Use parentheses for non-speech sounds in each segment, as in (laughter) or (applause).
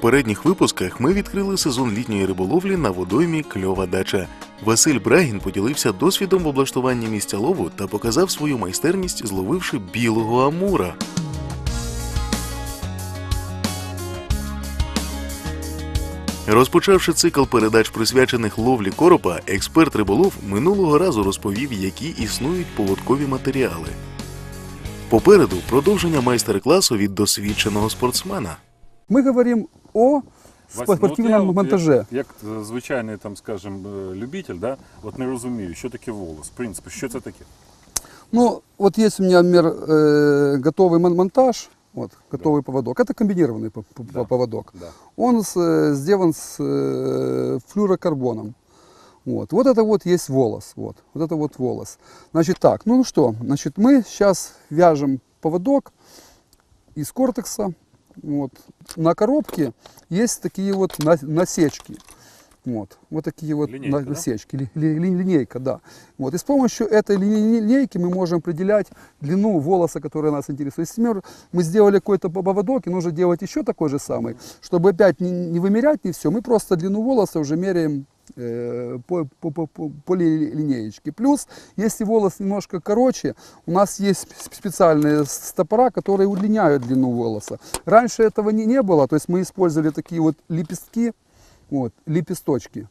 попередніх випусках ми відкрили сезон літньої риболовлі на водоймі Кльова дача. Василь Брагін поділився досвідом в облаштуванні місця лову та показав свою майстерність, зловивши білого амура. Розпочавши цикл передач, присвячених ловлі коропа, експерт риболов минулого разу розповів, які існують поводкові матеріали. Попереду продовження майстер-класу від досвідченого спортсмена. Мы говорим о Вась, ну, от я монтаже. Як, як е, звичайний там, скажем, е, любитель, да, от не розумію, що таке волос. В принципі, що це таке? Ну, вот есть у меня, например, э, готовый мон- монтаж, вот, готовый поводок. Это комбинированный Да. поводок. Да. Он с, э, сделан с э, флюрокарбоном. Вот. вот это вот есть волос. Вот. вот это вот волос. Значит так, ну что, значит мы сейчас вяжем поводок из кортекса. Вот. На коробке есть такие вот на- насечки. Вот, вот такие вот Линейка, на- да? насечки, ли- ли- ли- линейка, да. Вот, и с помощью этой линей- линейки мы можем определять длину волоса, который нас интересует. Если например, мы сделали какой-то поводок, и нужно делать еще такой же самый, чтобы опять не, не вымерять не все, мы просто длину волоса уже меряем по, по, по, по- по ли- линеечке. Плюс, если волос немножко короче, у нас есть сп- специальные стопора, которые удлиняют длину волоса. Раньше этого не, не было, то есть мы использовали такие вот лепестки, вот, лепесточки.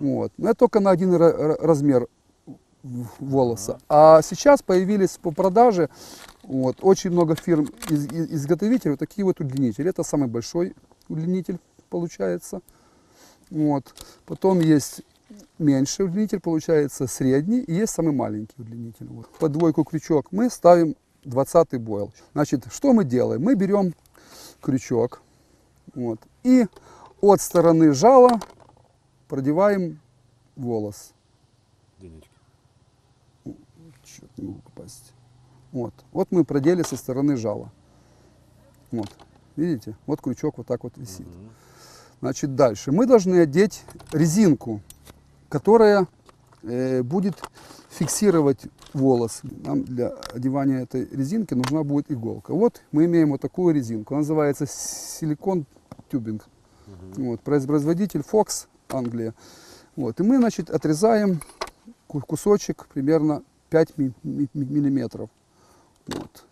Вот. Но это только на один ра- ра- размер волоса. А сейчас появились по продаже вот, очень много фирм из- из- изготовителей вот такие вот удлинители. Это самый большой удлинитель получается. Вот. Потом есть меньший удлинитель, получается средний, и есть самый маленький удлинитель. Вот. Под двойку крючок мы ставим 20 бойл. Значит, что мы делаем? Мы берем крючок вот, и от стороны жала продеваем волос. Денечки. Черт, не могу попасть. Вот. вот мы продели со стороны жала. Вот. Видите? Вот крючок вот так вот висит. Значит, дальше. Мы должны одеть резинку, которая э, будет фиксировать волос. Нам для одевания этой резинки нужна будет иголка. Вот мы имеем вот такую резинку. Она называется силикон тюбинг. Вот, произ- производитель Fox, Англия. Вот, и мы, значит, отрезаем ку- кусочек примерно 5 ми- ми- ми- миллиметров. Вот.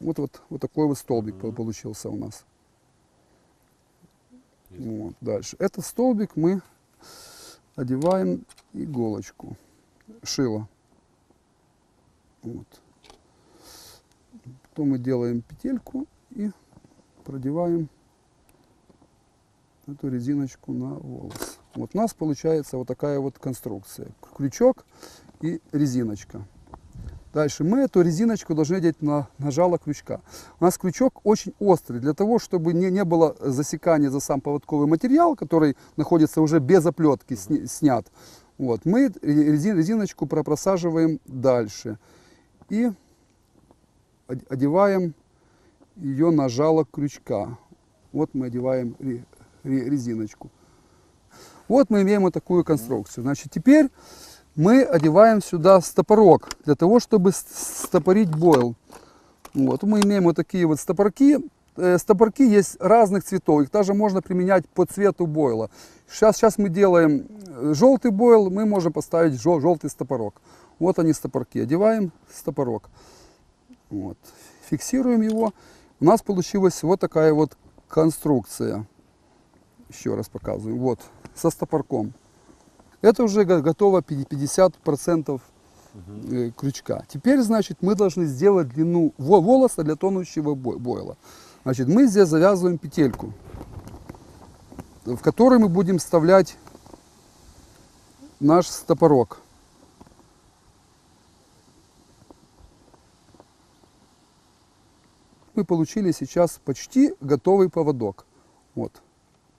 Вот, вот, вот такой вот столбик пол- получился у нас. Вот, дальше. Этот столбик мы одеваем иголочку, шило. Вот. Потом мы делаем петельку и продеваем эту резиночку на волос. Вот у нас получается вот такая вот конструкция. Крючок и резиночка. Дальше мы эту резиночку должны одеть на, на жало крючка. У нас крючок очень острый. Для того, чтобы не, не было засекания за сам поводковый материал, который находится уже без оплетки, сни- снят, вот, мы резин- резиночку про- просаживаем дальше. И од- одеваем ее на жало крючка. Вот мы одеваем ре- ре- резиночку. Вот мы имеем вот такую конструкцию. Значит, теперь мы одеваем сюда стопорок для того, чтобы стопорить бойл. Вот, мы имеем вот такие вот стопорки. Э, Стопорки есть разных цветов, их даже можно применять по цвету бойла. Сейчас, сейчас мы делаем э, желтый бойл, мы можем поставить жел- желтый стопорок. Вот они стопорки. Одеваем стопорок. Вот. Фиксируем его. У нас получилась вот такая вот конструкция. Еще раз показываю. Вот, со стопорком. Это уже го- готово 50% э, крючка. Теперь, значит, мы должны сделать длину во- волоса для тонущего бой- бойла. Значит, мы здесь завязываем петельку, в которой мы будем вставлять наш стопорок. Мы получили сейчас почти готовый поводок. Вот,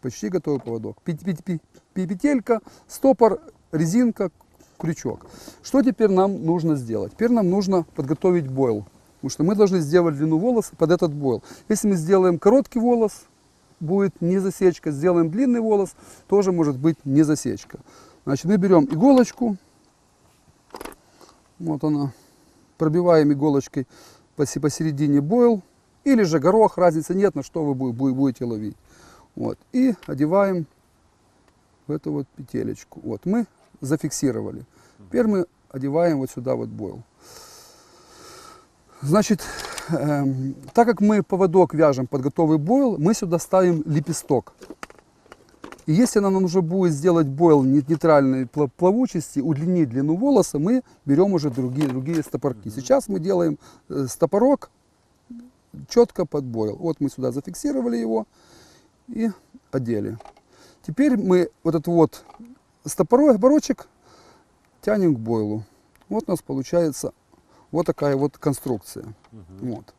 почти готовый поводок. Пет- пет- пет- Петелька, стопор, резинка, крючок. Что теперь нам нужно сделать? Теперь нам нужно подготовить бойл. Потому что мы должны сделать длину волоса под этот бойл. Если мы сделаем короткий волос, будет не засечка. Сделаем длинный волос, тоже может быть не засечка. Значит, мы берем иголочку. Вот она. Пробиваем иголочкой посе- посередине бойл. Или же горох, разницы нет, на что вы бу- бу- будете ловить. Вот. И одеваем в эту вот петелечку. Вот мы зафиксировали. Теперь мы одеваем вот сюда вот бойл. Значит, эм, так как мы поводок вяжем под готовый бойл, мы сюда ставим лепесток. И если нам нужно будет сделать бойл не- нейтральной пла- плавучести, удлинить длину волоса, мы берем уже другие, другие стопорки. Сейчас мы делаем э, стопорок четко под бойл. Вот мы сюда зафиксировали его и одели. Теперь мы вот этот вот стопорой оборочек тянем к бойлу. Вот у нас получается вот такая вот конструкция. Вот.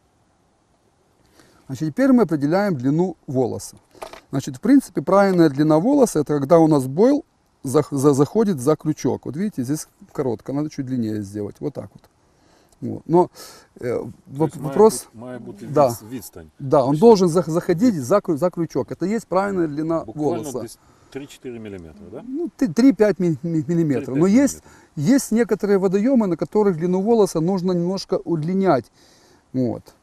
Значит, теперь мы определяем длину волоса. Значит, в принципе, правильная длина волоса, это когда у нас бойл зах- за- заходит за крючок. Вот видите, здесь коротко, надо чуть длиннее сделать. Вот так вот. Вот. Но э, воп- Тобто має вопрос, бути- має бути Да. відс- відстань. да, он должен зах- заходить за, крю- за крючок. Это есть правильная длина Буквально волоса. десь 3-4 мм, да? Ну, т- 3-5 ми- ми- миллиметров. 3-5 Но есть, есть некоторые водоемы, на которых длину волоса нужно немножко удлинять. Вот.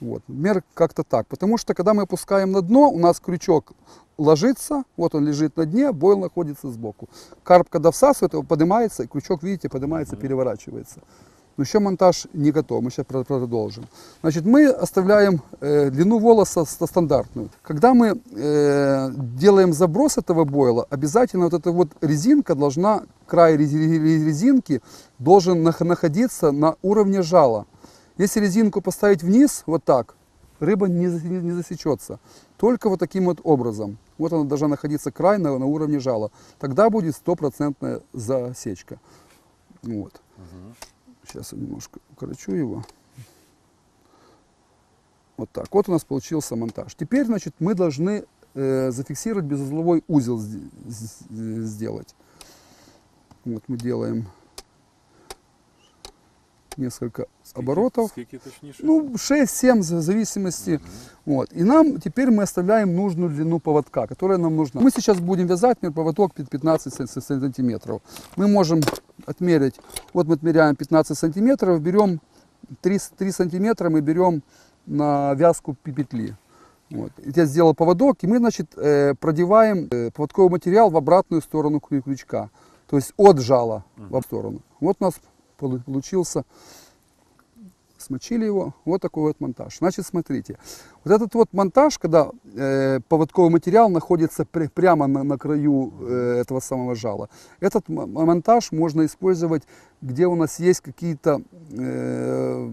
Вот. Например, как-то так. Потому что, когда мы опускаем на дно, у нас крючок ложится, вот он лежит на дне, бойл находится сбоку. Карп, когда всасывает, его поднимается, и крючок, видите, поднимается, переворачивается. Но еще монтаж не готов, мы сейчас продолжим. Значит, мы оставляем э, длину волоса ст- стандартную. Когда мы э, делаем заброс этого бойла, обязательно вот эта вот резинка должна, край рез- рез- резинки должен нах- находиться на уровне жала. Если резинку поставить вниз, вот так, рыба не, не засечется. Только вот таким вот образом. Вот она должна находиться край на, на уровне жала. Тогда будет стопроцентная засечка. Вот. Сейчас я немножко укорочу его. Вот так. Вот у нас получился монтаж. Теперь, значит, мы должны э, зафиксировать безузловой узел сделать. Вот мы делаем несколько Скільки- оборотов. Скільки точніше? Ну, 6-7 в зависимости. Вот. И нам теперь мы оставляем нужную длину поводка, которая нам нужна. Мы сейчас будем вязать например, поводок пи- 15 сан- сан- сантиметров. Мы можем отмерить, вот мы отмеряем 15 сантиметров, берем 3, 3 сантиметра, мы берем на вязку пи- петли. Вот. И Я сделал поводок, и мы, значит, э, продеваем э, поводковый материал в обратную сторону крю- крючка. То есть от жала в сторону. Вот у нас полу- получился смочили его, вот такой вот монтаж. Значит, смотрите, вот этот вот монтаж, когда э, поводковый материал находится пр- прямо на, на краю э, этого самого жала, этот монтаж можно использовать, где у нас есть какие-то э,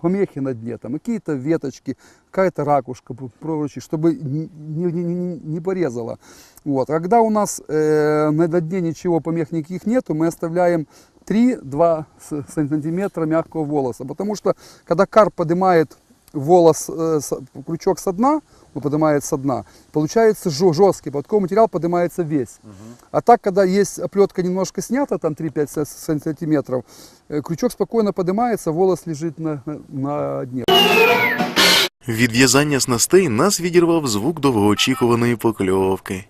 помехи на дне, там какие-то веточки, какая-то ракушка, прочее, чтобы не, не, не- не- порезало. Вот. А когда у нас э, на дне ничего помех никаких нету, мы оставляем 3-2 с- сантиметра мягкого волоса. Потому что когда карп поднимает волос, э, с- крючок со дна, он поднимает со дна, получается жё- жесткий, подковый материал поднимается весь. А так, когда есть оплетка немножко снята, там 3-5 с- сантиметров, э, крючок спокойно поднимается, волос лежит на, на- на дне. Від в'язання снастей нас відірвав звук довгоочікуваної покльовки.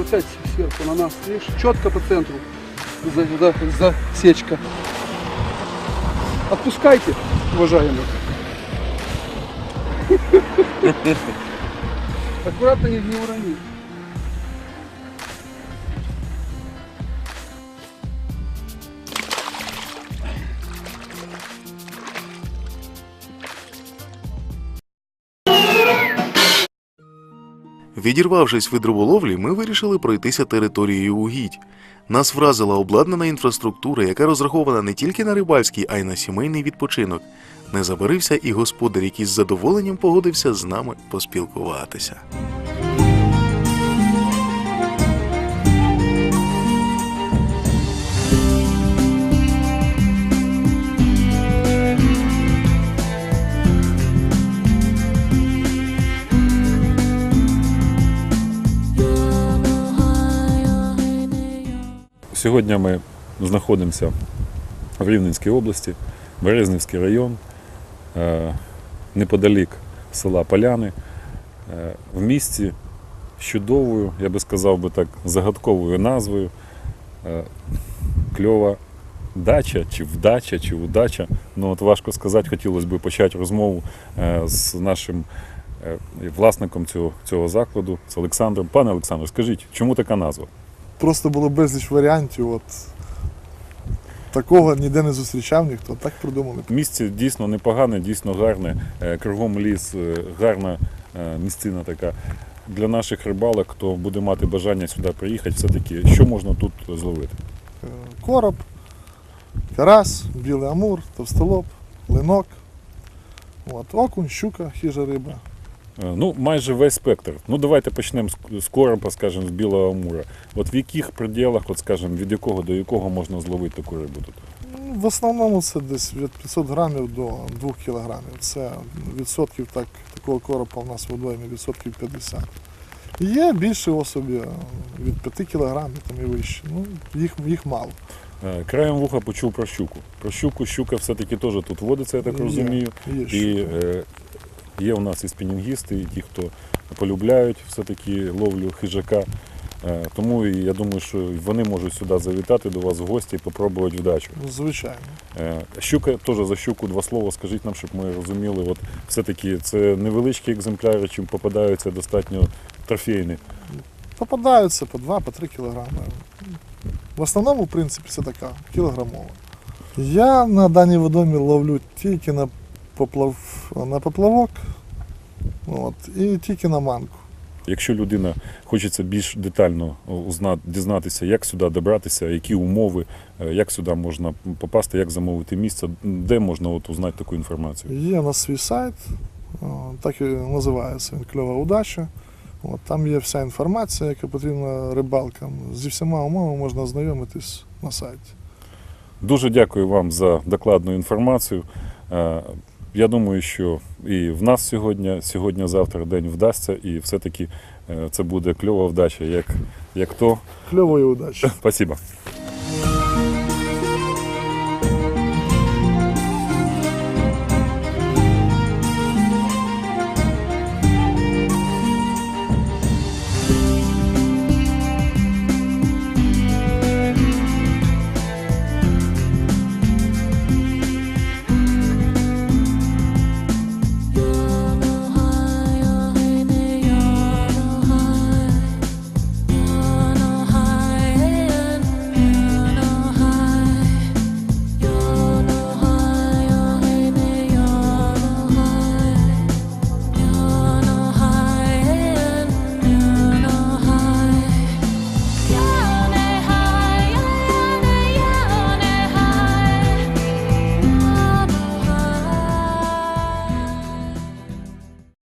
Опять сверху на нас, видишь, четко по центру за, за- засечка. Отпускайте, уважаемый. (laughs) Аккуратно не, не урони. Відірвавшись від риболовлі, ми вирішили пройтися територією угідь. Нас вразила обладнана інфраструктура, яка розрахована не тільки на рибальський, а й на сімейний відпочинок. Не забарився і господар, який з задоволенням погодився з нами поспілкуватися. Сьогодні ми знаходимося в Рівненській області, Березнівський район, е, неподалік села Поляни, е, в місті з чудовою, я би сказав би так, загадковою назвою е, кльова дача, чи вдача, чи удача. Ну от важко сказати, хотілося б почати розмову з нашим власником цього, цього закладу, з Олександром. Пане Олександр, скажіть, чому така назва? Просто було безліч варіантів. От. Такого ніде не зустрічав ніхто, так придумали. Місце дійсно непогане, дійсно гарне. Е, Кругом ліс, е, гарна е, місцина така. Для наших рибалок, хто буде мати бажання сюди приїхати, все-таки що можна тут зловити? Короб, карась, білий амур, товстолоб, линок, от, окунь, щука, хижа риба. Е, Ну, майже весь спектр. Ну, давайте почнемо з- коропа, скажімо, з білого амура. От в яких пределах, от, скажімо, від якого до якого можна зловити таку рибу тут? В основному це десь від 500 грамів до 2 кілограмів. Це відсотків так, такого коропа в нас в водоймі відсотків 50. Є більше особі е, від 5 кілограмів там і вище. Ну, їх, їх мало. Е, Краєм вуха почув про щуку. Про щуку, щука все-таки теж тут водиться, я так розумію. Є І е, є у нас і спінінгісти, і ті, хто полюбляють все-таки ловлю хижака. Е, тому я думаю, що вони можуть сюди завітати до вас в гості і попробувати вдачу. Ну, Звичайно. Е, щука, теж за щуку два слова, скажіть нам, щоб ми розуміли, от все-таки це невеличкі екземпляри, чим попадаються достатньо трофейні. Попадаються по 2 по 3 кілограми. В основному, в принципі, це така кілограмова. Я на даній водомі ловлю тільки на, поплав... на поплавок от, і тільки на манку. Якщо людина хочеться більш детально дізнатися, як сюди добратися, які умови, е, як сюди можна попасти, як замовити місце, де можна от узнати таку інформацію. Є на свій сайт, так і називається він кльова удача. От, там є вся інформація, яка потрібна рибалкам. Зі всіма умовами можна ознайомитись на сайті. Дуже дякую вам за докладну інформацію. Е, Я думаю, що і в нас сьогодні, сьогодні-завтра день вдасться, і все-таки е, це буде кльова вдача, як, як то. Кльової удачі. Спасибо.